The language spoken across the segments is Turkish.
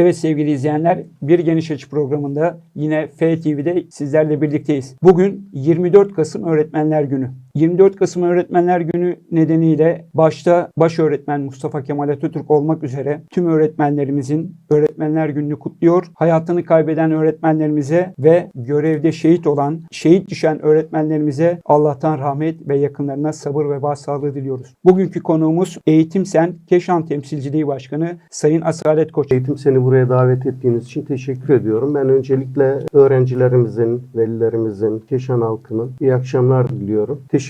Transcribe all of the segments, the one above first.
Evet sevgili izleyenler, Bir Geniş Açı programında yine FTV'de sizlerle birlikteyiz. Bugün 24 Kasım Öğretmenler Günü. 24 Kasım Öğretmenler Günü nedeniyle başta baş öğretmen Mustafa Kemal Atatürk olmak üzere tüm öğretmenlerimizin Öğretmenler Günü'nü kutluyor. Hayatını kaybeden öğretmenlerimize ve görevde şehit olan, şehit düşen öğretmenlerimize Allah'tan rahmet ve yakınlarına sabır ve başsağlığı diliyoruz. Bugünkü konuğumuz Eğitim Sen Keşan Temsilciliği Başkanı Sayın Asalet Koç. Eğitim seni buraya davet ettiğiniz için teşekkür ediyorum. Ben öncelikle öğrencilerimizin, velilerimizin, Keşan halkının iyi akşamlar diliyorum. Teşekkür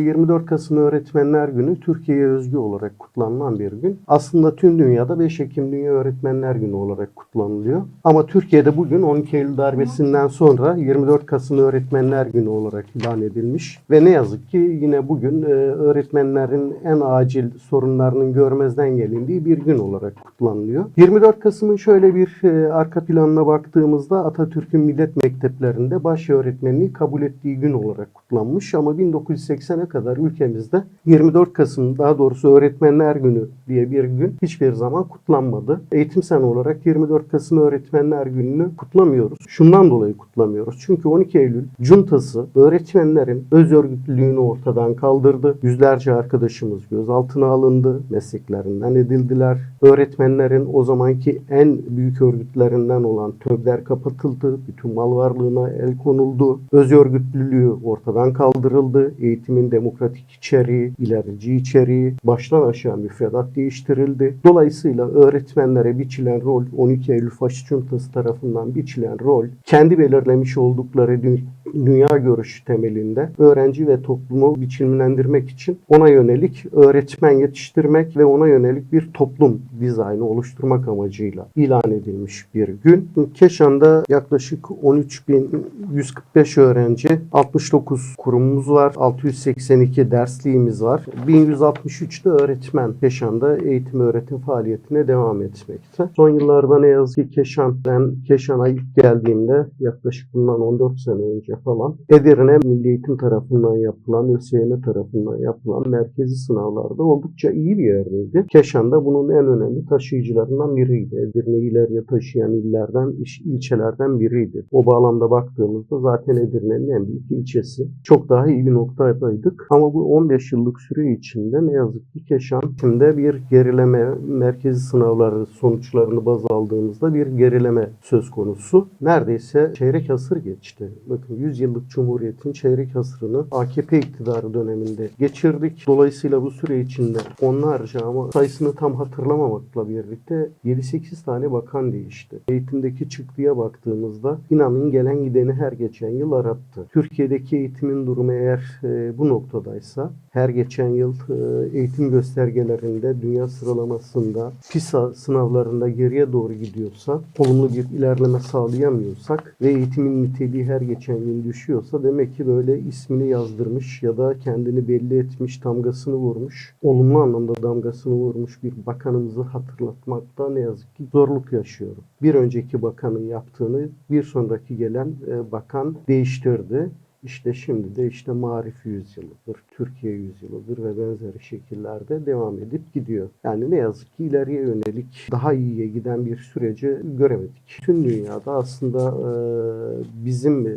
24 Kasım Öğretmenler Günü Türkiye'ye özgü olarak kutlanılan bir gün. Aslında tüm dünyada 5 Ekim Dünya Öğretmenler Günü olarak kutlanılıyor. Ama Türkiye'de bugün 12 Eylül darbesinden sonra 24 Kasım Öğretmenler Günü olarak ilan edilmiş. Ve ne yazık ki yine bugün e, öğretmenlerin en acil sorunlarının görmezden gelindiği bir gün olarak kutlanılıyor. 24 Kasım'ın şöyle bir e, arka planına baktığımızda Atatürk'ün millet mekteplerinde baş öğretmenliği kabul ettiği gün olarak kutlanmış ama 1980'e kadar ülkemizde 24 Kasım daha doğrusu Öğretmenler Günü diye bir gün hiçbir zaman kutlanmadı. Eğitim Sen olarak 24 Kasım Öğretmenler Günü'nü kutlamıyoruz. Şundan dolayı kutlamıyoruz. Çünkü 12 Eylül cuntası öğretmenlerin öz örgütlülüğünü ortadan kaldırdı. Yüzlerce arkadaşımız gözaltına alındı, mesleklerinden edildiler. Öğretmenlerin o zamanki en büyük örgütlerinden olan TÖG'ler kapatıldı. Bütün mal varlığına el konuldu. Öz örgütlülüğü ortadan kaldırıldı. Eğitimin demokratik içeriği, ilerici içeriği, baştan aşağı müfredat değiştirildi. Dolayısıyla öğretmenlere biçilen rol, 12 Eylül Faşist Cuntası tarafından biçilen rol, kendi belirlemiş oldukları dü- dünya görüşü temelinde öğrenci ve toplumu biçimlendirmek için ona yönelik öğretmen yetiştirmek ve ona yönelik bir toplum dizaynı oluşturmak amacıyla ilan edilmiş bir gün. Keşan'da yaklaşık 13.145 öğrenci, 69 kurumumuz var, 682 dersliğimiz var, 1163 de öğretmen Keşan'da eğitim öğretim faaliyetine devam etmekte. Son yıllarda ne yazık ki Keşan, ben Keşan'a ilk geldiğimde yaklaşık bundan 14 sene önce falan Edirne Milli Eğitim tarafından yapılan, ÖSYM tarafından yapılan merkezi sınavlarda oldukça iyi bir yerdeydi. Keşan da bunun en önemli taşıyıcılarından biriydi. Edirne'yi ileriye taşıyan illerden, ilçelerden biriydi. O bağlamda baktığımızda zaten Edirne'nin en büyük ilçesi. Çok daha iyi bir noktadaydık. Ama bu 15 yıllık süre içinde ne yazık ki Keşan şimdi bir gerileme, merkezi sınavları sonuçlarını baz aldığımızda bir gerileme söz konusu. Neredeyse çeyrek asır geçti. Bakın 100 yıllık Cumhuriyet'in çeyrek asrını AKP iktidarı döneminde geçirdik. Dolayısıyla bu süre içinde onlarca ama sayısını tam hatırlamamakla birlikte 7-8 tane bakan değişti. Eğitimdeki çıktıya baktığımızda inanın gelen gideni her geçen yıl arattı. Türkiye'deki eğitimin durumu eğer e, bu noktadaysa her geçen yıl e, eğitim göstergelerinde dünya sıralamasında PISA sınavlarında geriye doğru gidiyorsa, olumlu bir ilerleme sağlayamıyorsak ve eğitimin niteliği her geçen yıl düşüyorsa demek ki böyle ismini yazdırmış ya da kendini belli etmiş, damgasını vurmuş, olumlu anlamda damgasını vurmuş bir bakanımızı hatırlatmakta ne yazık ki zorluk yaşıyorum. Bir önceki bakanın yaptığını bir sonraki gelen e, bakan değiştirdi. İşte şimdi de işte Marif yüzyılıdır, Türkiye yüzyılıdır ve benzeri şekillerde devam edip gidiyor. Yani ne yazık ki ileriye yönelik daha iyiye giden bir süreci göremedik. Tüm dünyada aslında e, bizim e,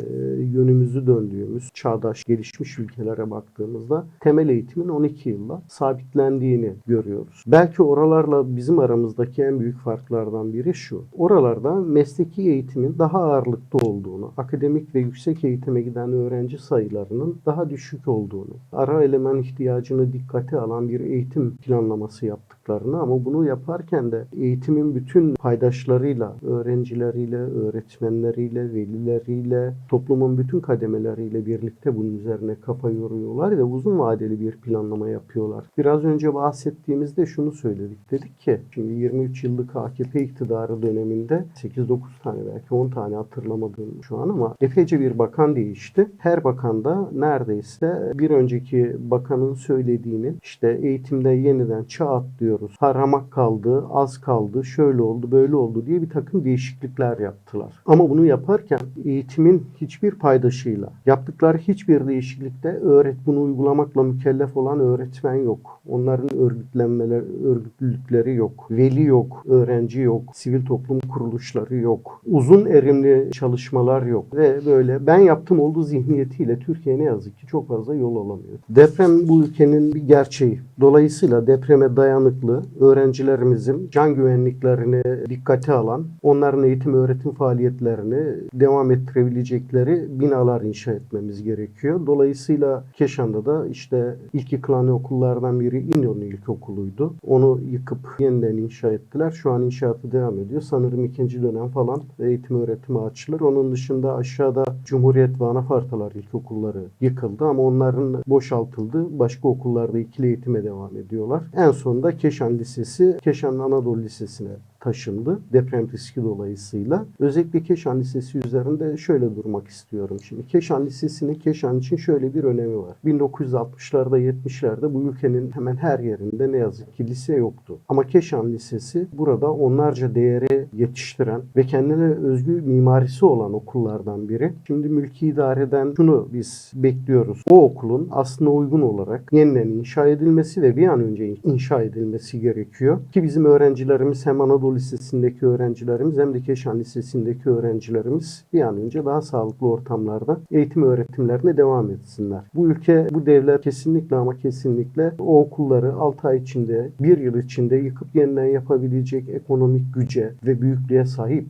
yönümüzü döndüğümüz çağdaş gelişmiş ülkelere baktığımızda temel eğitimin 12 yılla sabitlendiğini görüyoruz. Belki oralarla bizim aramızdaki en büyük farklardan biri şu. Oralarda mesleki eğitimin daha ağırlıkta olduğunu, akademik ve yüksek eğitime giden öğrenci sayılarının daha düşük olduğunu, ara eleman ihtiyacını dikkate alan bir eğitim planlaması yaptıklarını ama bunu yaparken de eğitimin bütün paydaşlarıyla, öğrencileriyle, öğretmenleriyle, velileriyle, toplumun bütün kademeleriyle birlikte bunun üzerine kafa yoruyorlar ve uzun vadeli bir planlama yapıyorlar. Biraz önce bahsettiğimizde şunu söyledik. Dedik ki şimdi 23 yıllık AKP iktidarı döneminde 8-9 tane belki 10 tane hatırlamadığım şu an ama epeyce bir bakan değişti. Her her bakan da neredeyse bir önceki bakanın söylediğinin işte eğitimde yeniden çağ atlıyoruz. Haramak kaldı, az kaldı, şöyle oldu, böyle oldu diye bir takım değişiklikler yaptılar. Ama bunu yaparken eğitimin hiçbir paydaşıyla yaptıkları hiçbir değişiklikte öğret bunu uygulamakla mükellef olan öğretmen yok. Onların örgütlenmeler, örgütlülükleri yok. Veli yok, öğrenci yok, sivil toplum kuruluşları yok. Uzun erimli çalışmalar yok ve böyle ben yaptım olduğu zihniyetiyle Türkiye ne yazık ki çok fazla yol alamıyor. Deprem bu ülkenin bir gerçeği. Dolayısıyla depreme dayanıklı öğrencilerimizin can güvenliklerini dikkate alan, onların eğitim öğretim faaliyetlerini devam ettirebilecekleri binalar inşa etmemiz gerekiyor. Dolayısıyla Keşan'da da işte ilk yıkılan okullardan biri İnönü İlkokulu'ydu. Onu yıkıp yeniden inşa ettiler. Şu an inşaatı devam ediyor. Sanırım ikinci dönem falan eğitim öğretimi açılır. Onun dışında aşağıda Cumhuriyet ve Anafartalar ilkokulları yıkıldı ama onların boşaltıldı. Başka okullarda ikili eğitime devam ediyorlar. En sonunda Keşan Lisesi, Keşan Anadolu Lisesi'ne taşındı deprem riski dolayısıyla. Özellikle Keşan Lisesi üzerinde şöyle durmak istiyorum. Şimdi Keşan Lisesi'nin Keşan için şöyle bir önemi var. 1960'larda 70'lerde bu ülkenin hemen her yerinde ne yazık ki lise yoktu. Ama Keşan Lisesi burada onlarca değeri yetiştiren ve kendine özgü mimarisi olan okullardan biri. Şimdi mülki idareden şunu biz bekliyoruz. O okulun aslında uygun olarak yeniden inşa edilmesi ve bir an önce inşa edilmesi gerekiyor. Ki bizim öğrencilerimiz hem Anadolu Lisesi'ndeki öğrencilerimiz hem de Keşan Lisesi'ndeki öğrencilerimiz bir an önce daha sağlıklı ortamlarda eğitim öğretimlerine devam etsinler. Bu ülke, bu devlet kesinlikle ama kesinlikle o okulları 6 ay içinde, 1 yıl içinde yıkıp yeniden yapabilecek ekonomik güce ve büyüklüğe sahip.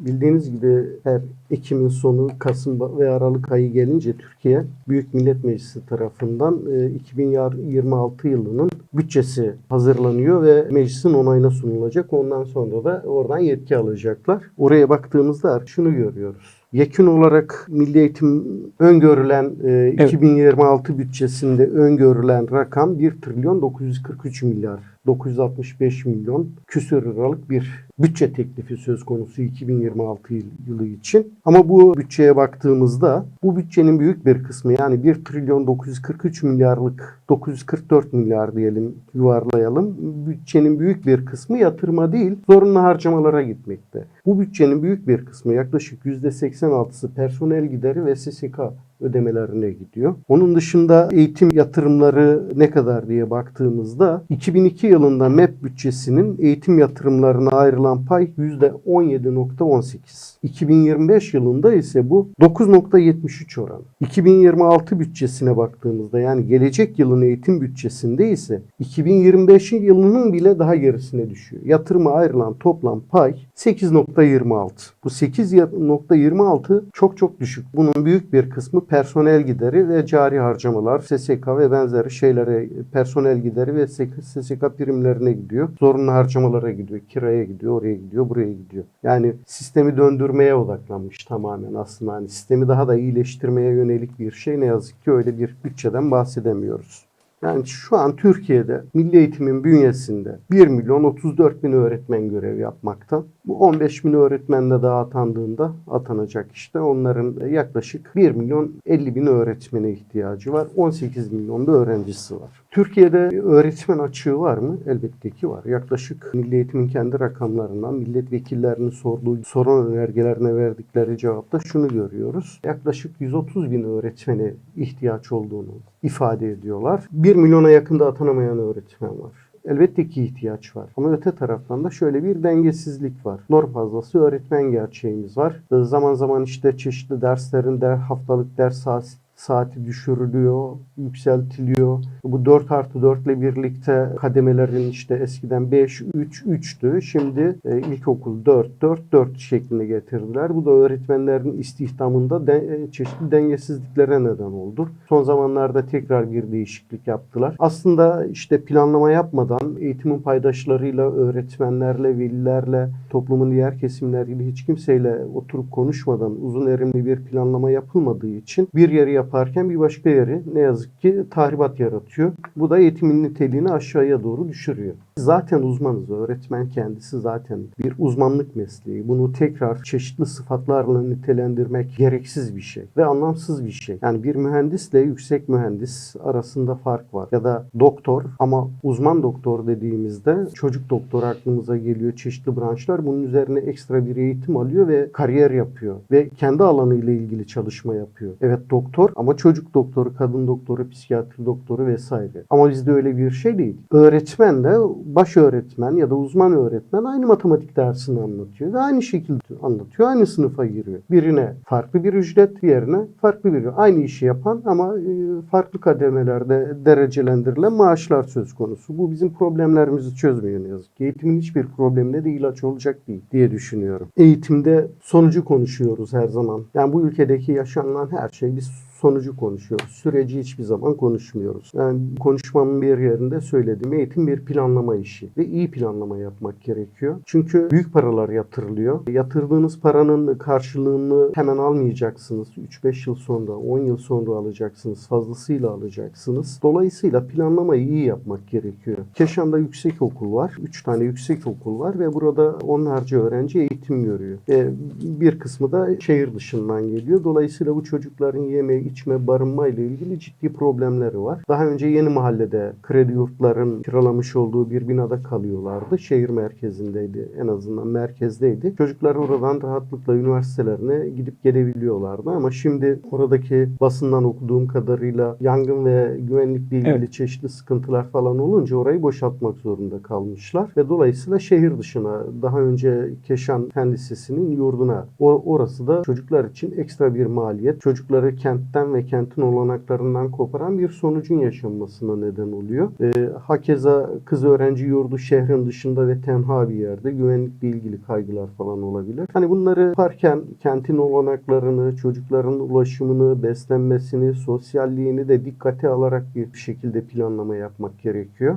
Bildiğiniz gibi her Ekim'in sonu Kasım ve Aralık ayı gelince Türkiye Büyük Millet Meclisi tarafından e, 2026 yılının bütçesi hazırlanıyor ve meclisin onayına sunulacak. Ondan sonra da oradan yetki alacaklar. Oraya baktığımızda şunu görüyoruz. Yekün olarak milli eğitim öngörülen e, Evet. 2026 bütçesinde öngörülen rakam 1 trilyon 943 milyar 965 milyon küsür liralık bir bütçe teklifi söz konusu 2026 yıl- yılı için. Ama bu bütçeye baktığımızda bu bütçenin büyük bir kısmı yani 1 trilyon 943 milyarlık 944 milyar diyelim yuvarlayalım. Bütçenin büyük bir kısmı yatırıma değil zorunlu harcamalara gitmekte. Bu bütçenin büyük bir kısmı yaklaşık %86'sı personel gideri ve SSK ödemelerine gidiyor. Onun dışında eğitim yatırımları ne kadar diye baktığımızda 2002 yılında MEP bütçesinin eğitim yatırımlarına ayrılan pay %17.18. 2025 yılında ise bu 9.73 oranı. 2026 bütçesine baktığımızda yani gelecek yılın eğitim bütçesinde ise 2025 yılının bile daha gerisine düşüyor. Yatırıma ayrılan toplam pay 8.26. Bu 8.26 çok çok düşük. Bunun büyük bir kısmı personel gideri ve cari harcamalar, SSK ve benzeri şeylere personel gideri ve SSK primlerine gidiyor. Zorunlu harcamalara gidiyor, kiraya gidiyor, oraya gidiyor, buraya gidiyor. Yani sistemi döndürmeye odaklanmış tamamen aslında. Hani sistemi daha da iyileştirmeye yönelik bir şey ne yazık ki öyle bir bütçeden bahsedemiyoruz. Yani şu an Türkiye'de milli eğitimin bünyesinde 1 milyon 34 bin öğretmen görev yapmakta. Bu 15 bin öğretmen de daha atandığında atanacak işte. Onların yaklaşık 1 milyon 50 bin öğretmene ihtiyacı var. 18 milyon da öğrencisi var. Türkiye'de öğretmen açığı var mı? Elbette ki var. Yaklaşık Milli Eğitim'in kendi rakamlarından milletvekillerinin sorduğu soru önergelerine verdikleri cevapta şunu görüyoruz. Yaklaşık 130 bin öğretmene ihtiyaç olduğunu ifade ediyorlar. 1 milyona yakında atanamayan öğretmen var. Elbette ki ihtiyaç var. Ama öte taraftan da şöyle bir dengesizlik var. Norm fazlası öğretmen gerçeğimiz var. Zaman zaman işte çeşitli derslerin de haftalık ders saati saati düşürülüyor, yükseltiliyor. Bu 4 artı 4 ile birlikte kademelerin işte eskiden 5, 3, 3'tü. Şimdi e, ilkokul 4, 4, 4 şeklinde getirdiler. Bu da öğretmenlerin istihdamında de, e, çeşitli dengesizliklere neden oldu. Son zamanlarda tekrar bir değişiklik yaptılar. Aslında işte planlama yapmadan eğitimin paydaşlarıyla, öğretmenlerle, velilerle toplumun diğer kesimleriyle hiç kimseyle oturup konuşmadan uzun erimli bir planlama yapılmadığı için bir yeri yaparken bir başka yeri ne yazık ki tahribat yaratıyor. Bu da eğitimin niteliğini aşağıya doğru düşürüyor. Zaten uzmanız. Öğretmen kendisi zaten bir uzmanlık mesleği. Bunu tekrar çeşitli sıfatlarla nitelendirmek gereksiz bir şey ve anlamsız bir şey. Yani bir mühendisle yüksek mühendis arasında fark var. Ya da doktor ama uzman doktor dediğimizde çocuk doktor aklımıza geliyor. Çeşitli branşlar bunun üzerine ekstra bir eğitim alıyor ve kariyer yapıyor. Ve kendi alanıyla ilgili çalışma yapıyor. Evet doktor ama çocuk doktoru, kadın doktoru, psikiyatri doktoru vesaire. Ama bizde öyle bir şey değil. Öğretmen de baş öğretmen ya da uzman öğretmen aynı matematik dersini anlatıyor ve aynı şekilde anlatıyor. Aynı sınıfa giriyor. Birine farklı bir ücret, diğerine farklı bir Aynı işi yapan ama e, farklı kademelerde derecelendirilen maaşlar söz konusu. Bu bizim problemlerimizi çözmüyor ne yazık ki. Eğitimin hiçbir problemine de ilaç olacak değil diye düşünüyorum. Eğitimde sonucu konuşuyoruz her zaman. Yani bu ülkedeki yaşanılan her şey biz sonucu konuşuyoruz. Süreci hiçbir zaman konuşmuyoruz. Yani konuşmamın bir yerinde söyledim. Eğitim bir planlama işi ve iyi planlama yapmak gerekiyor. Çünkü büyük paralar yatırılıyor. Yatırdığınız paranın karşılığını hemen almayacaksınız. 3-5 yıl sonra, 10 yıl sonra alacaksınız. Fazlasıyla alacaksınız. Dolayısıyla planlamayı iyi yapmak gerekiyor. Keşan'da yüksek okul var. 3 tane yüksek okul var ve burada onlarca öğrenci eğitim görüyor. Ve bir kısmı da şehir dışından geliyor. Dolayısıyla bu çocukların yeme, içme, barınma ile ilgili ciddi problemleri var. Daha önce yeni mahallede kredi yurtların kiralamış olduğu bir binada kalıyorlardı. Şehir merkezindeydi. En azından merkezdeydi. Çocuklar oradan rahatlıkla üniversitelerine gidip gelebiliyorlardı ama şimdi oradaki basından okuduğum kadarıyla yangın ve güvenlikle ilgili Evet. çeşitli sıkıntılar falan olunca orayı boşaltmak zorunda kalmışlar ve dolayısıyla şehir dışına daha önce Keşan Fen Lisesi'nin yurduna o, orası da çocuklar için ekstra bir maliyet. Çocukları kentten ve kentin olanaklarından koparan bir sonucun yaşanmasına neden oluyor. Ee, hakeza kız öğrenci yurdu şehrin dışında ve tenha bir yerde güvenlikle ilgili kaygılar falan olabilir. Hani bunları yaparken kentin olanaklarını, çocukların ulaşımını, beslenmesini, sosyalliğini de dikkate alarak bir şekilde planlama yapmak gerekiyor.